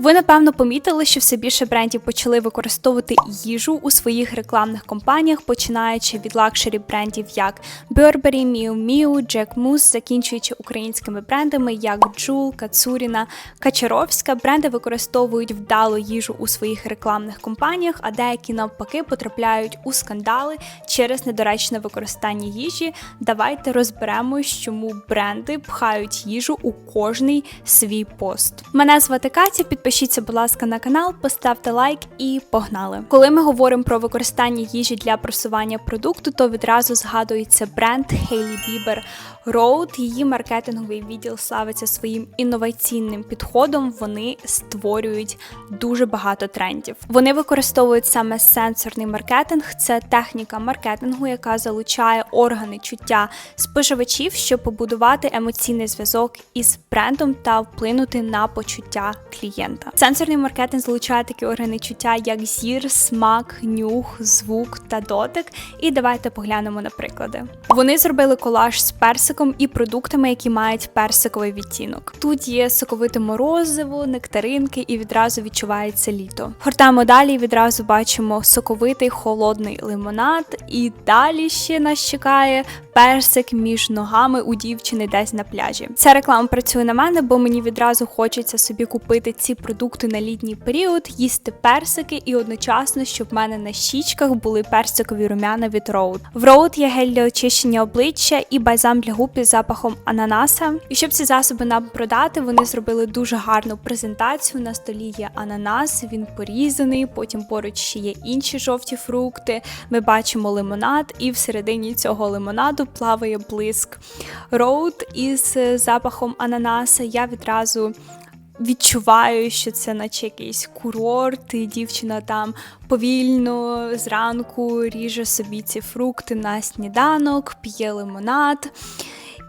Ви напевно помітили, що все більше брендів почали використовувати їжу у своїх рекламних кампаніях, починаючи від лакшері брендів як Burberry, Miu Miu, Jack Moose, закінчуючи українськими брендами як Джул, Кацуріна, Качаровська. Бренди використовують вдало їжу у своїх рекламних кампаніях, а деякі навпаки потрапляють у скандали через недоречне використання їжі. Давайте розберемось, чому бренди пхають їжу у кожний свій пост. Мене звати Катя. Підпишіться, будь ласка, на канал, поставте лайк і погнали. Коли ми говоримо про використання їжі для просування продукту, то відразу згадується бренд Hailey Bieber Road. Її маркетинговий відділ славиться своїм інноваційним підходом. Вони створюють дуже багато трендів. Вони використовують саме сенсорний маркетинг. Це техніка маркетингу, яка залучає органи чуття споживачів, щоб побудувати емоційний зв'язок із брендом та вплинути на почуття клієнта. Сенсорний маркетинг залучає такі органи чуття, як зір, смак, нюх, звук та дотик. І давайте поглянемо на приклади. Вони зробили колаж з персиком і продуктами, які мають персиковий відтінок. Тут є соковите морозиво, нектаринки, і відразу відчувається літо. Гортаємо далі, і відразу бачимо соковитий холодний лимонад, і далі ще нас чекає персик між ногами у дівчини десь на пляжі. Ця реклама працює на мене, бо мені відразу хочеться собі купити ці продукти на літній період, їсти персики і одночасно, щоб в мене на щічках були персикові румяна від Road. В Road є гель для очищення обличчя і бальзам для губ із запахом ананаса. І щоб ці засоби нам продати, вони зробили дуже гарну презентацію. На столі є ананас, він порізаний. Потім поруч ще є інші жовті фрукти. Ми бачимо лимонад, і всередині цього лимонаду плаває блиск. Роуд із запахом ананаса. Я відразу. Відчуваю, що це наче якийсь курорт, і дівчина там повільно зранку ріже собі ці фрукти на сніданок, п'є лимонад.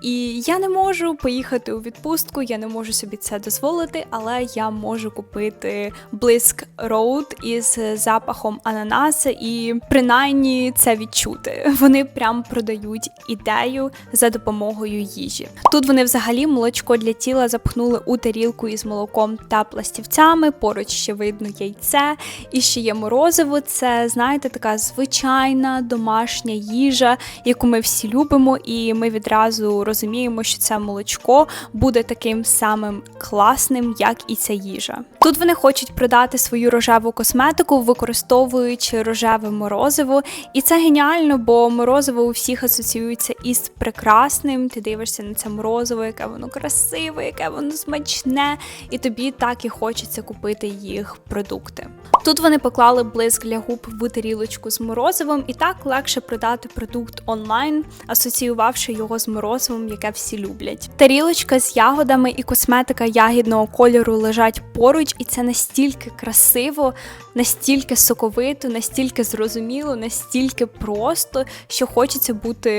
І я не можу поїхати у відпустку, я не можу собі це дозволити, але я можу купити блиск роуд із запахом ананаса і принаймні це відчути. Вони прям продають ідею за допомогою їжі. Тут вони взагалі молочко для тіла запхнули у тарілку із молоком та пластівцями. Поруч ще видно яйце, і ще є морозиво. Це знаєте, така звичайна домашня їжа, яку ми всі любимо, і ми відразу розуміємо, що це молочко буде таким самим класним, як і ця їжа. Тут вони хочуть продати свою рожеву косметику, використовуючи рожеве морозиво, і це геніально, бо морозиво у всіх асоціюється із прекрасним. Ти дивишся на це морозиво, яке воно красиве, яке воно смачне, і тобі так і хочеться купити їх продукти. Тут вони поклали блиск для губ в тарілочку з морозивом, і так легше продати продукт онлайн, асоціювавши його з морозивом, яке всі люблять. Тарілочка з ягодами і косметика ягідного кольору лежать поруч, і це настільки красиво, настільки соковито, настільки зрозуміло, настільки просто, що хочеться бути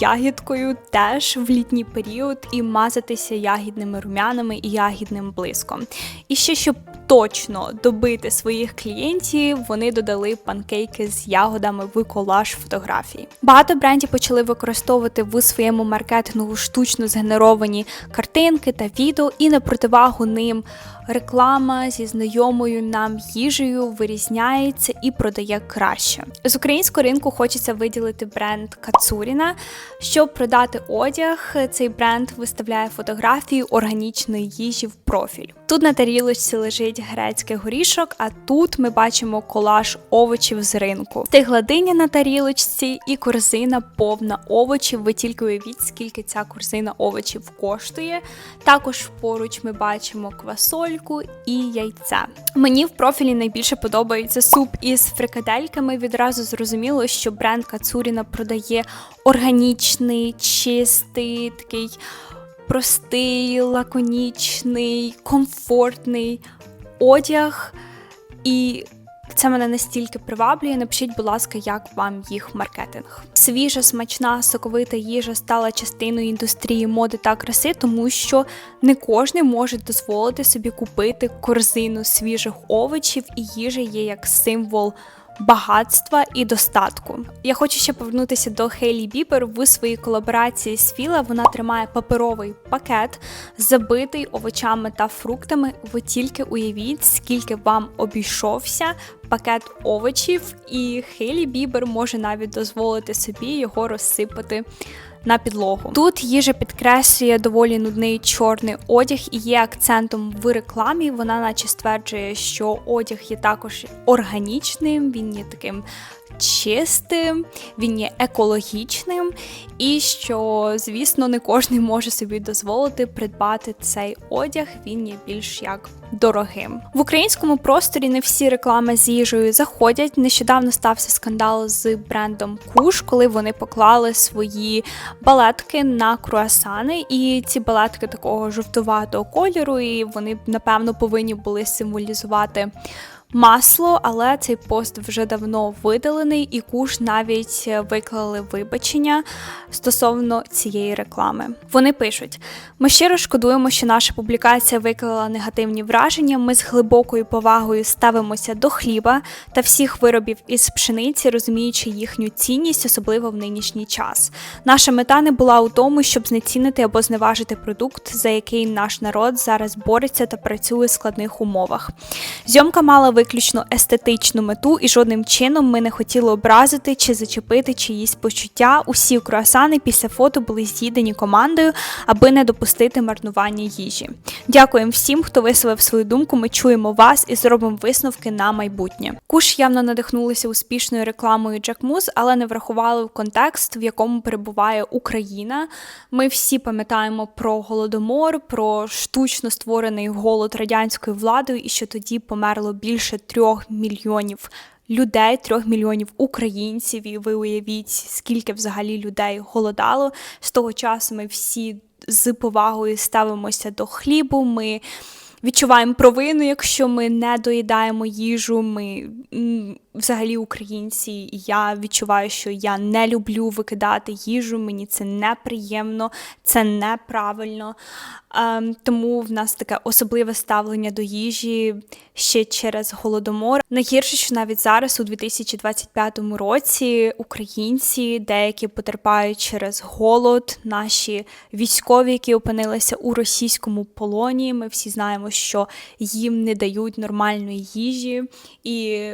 ягідкою теж в літній період і мазатися ягідними румянами і ягідним блиском. І ще щоб точно добити своїх клієнтів, вони додали панкейки з ягодами в колаж фотографії. Багато брендів почали використовувати в своєму маркетингу штучно згенеровані картинки та відео, і на противагу ним реклама зі знайомою нам їжею вирізняється і продає краще. З українського ринку хочеться виділити бренд Кацуріна. Щоб продати одяг, цей бренд виставляє фотографії органічної їжі в профіль. Тут на тарілочці лежить грецький горішок, а тут ми бачимо колаж овочів з ринку. Стигла диня на тарілочці і корзина повна овочів. Ви тільки уявіть, скільки ця корзина овочів коштує. Також поруч ми бачимо квасольку і яйця. Мені в профілі найбільше подобається суп із фрикадельками. Відразу зрозуміло, що бренд Кацуріна продає органічний, чистий такий простий, лаконічний, комфортний одяг. І це мене настільки приваблює. Напишіть, будь ласка, як вам їх маркетинг. Свіжа, смачна, соковита їжа стала частиною індустрії моди та краси, тому що не кожен може дозволити собі купити корзину свіжих овочів, і їжа є як символ багатства і достатку. Я хочу ще повернутися до Хейлі Бібер в своїй колаборації з Філа. Вона тримає паперовий пакет, забитий овочами та фруктами. Ви тільки уявіть, скільки вам обійшовся пакет овочів, і Хейлі Бібер може навіть дозволити собі його розсипати на підлогу. Тут їжа підкреслює доволі нудний чорний одяг і є акцентом в рекламі. Вона, наче стверджує, що одяг є також органічним, він є таким. Чистим, він є екологічним, і що, звісно, не кожен може собі дозволити придбати цей одяг. Він є більш як дорогим. В українському просторі не всі реклами з їжею заходять. Нещодавно стався скандал з брендом Куш, коли вони поклали свої балетки на круасани, і ці балетки такого жовтуватого кольору, і вони напевно повинні були символізувати масло, але цей пост вже давно видалений, і куш навіть виклали вибачення стосовно цієї реклами. Вони пишуть: ми щиро шкодуємо, що наша публікація виклала негативні враження. Ми з глибокою повагою ставимося до хліба та всіх виробів із пшениці, розуміючи їхню цінність, особливо в нинішній час. Наша мета не була у тому, щоб знецінити або зневажити продукт, за який наш народ зараз бореться та працює в складних умовах. Зйомка мала виключно естетичну мету, і жодним чином ми не хотіли образити чи зачепити чиїсь почуття. Усі круасани після фото були з'їдені командою, аби не допустити марнування їжі. Дякуємо всім, хто висловив свою думку. Ми чуємо вас і зробимо висновки на майбутнє. Куш явно надихнулися успішною рекламою Джакмуз, але не врахували контекст, в якому перебуває Україна. Ми всі пам'ятаємо про голодомор, про штучно створений голод радянською владою, і що тоді померло більше трьох мільйонів. Людей, трьох мільйонів українців, і ви уявіть, скільки взагалі людей голодало. З того часу ми всі з повагою ставимося до хлібу. Ми відчуваємо провину, якщо ми не доїдаємо їжу. Ми взагалі українці, і я відчуваю, що я не люблю викидати їжу. Мені це неприємно, це неправильно. Ем, тому в нас таке особливе ставлення до їжі ще через голодомор. Найгірше, що навіть зараз, у 2025 році, українці деякі потерпають через голод. Наші військові, які опинилися у російському полоні. Ми всі знаємо, що їм не дають нормальної їжі і.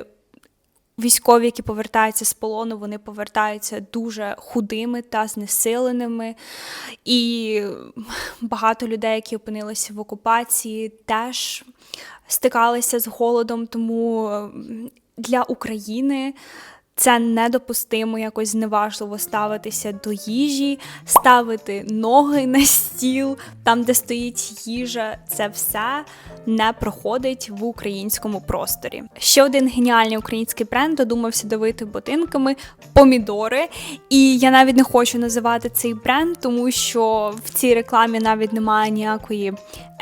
Військові, які повертаються з полону, вони повертаються дуже худими та знесиленими. І багато людей, які опинилися в окупації, теж стикалися з голодом. Тому для України це недопустимо якось зневажливо ставитися до їжі, ставити ноги на стіл, там, де стоїть їжа, це все не проходить в українському просторі. Ще один геніальний український бренд додумався давити ботинками помідори. І я навіть не хочу називати цей бренд, тому що в цій рекламі навіть немає ніякої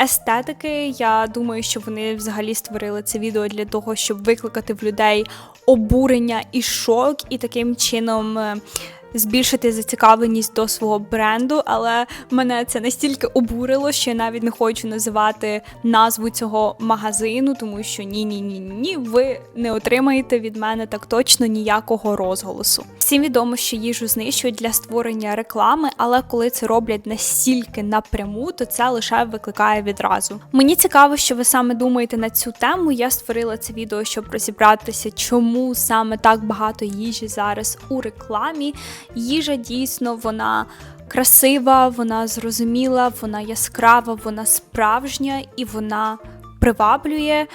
естетики. Я думаю, що вони взагалі створили це відео для того, щоб викликати в людей обурення і шок, і таким чином. е, Збільшити зацікавленість до свого бренду, але мене це настільки обурило, що я навіть не хочу називати назву цього магазину, тому що ні, ні, ні, ні, ви не отримаєте від мене так точно ніякого розголосу. Всім відомо, що їжу знищують для створення реклами, але коли це роблять настільки напряму, то це лише викликає відразу. Мені цікаво, що ви саме думаєте на цю тему. Я створила це відео, щоб розібратися, чому саме так багато їжі зараз у рекламі. Їжа дійсно вона. Красива, вона зрозуміла, вона яскрава, вона справжня і вона приваблює.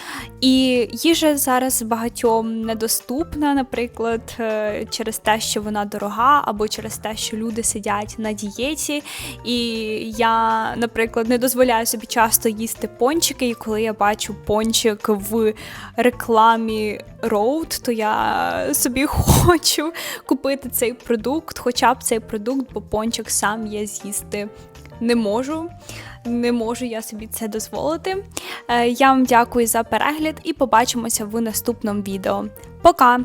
І їжа зараз багатьом недоступна, наприклад, е, через те, що вона дорога, або через те, що люди сидять на дієті. І я, наприклад, не дозволяю собі часто їсти пончики, і коли я бачу пончик в рекламі Road, то я собі хочу купити цей продукт, хоча б цей продукт, бо пончик сам я з'їсти не можу. Не можу я собі це дозволити. Е, Я вам дякую за перегляд і побачимося в наступному відео. Пока!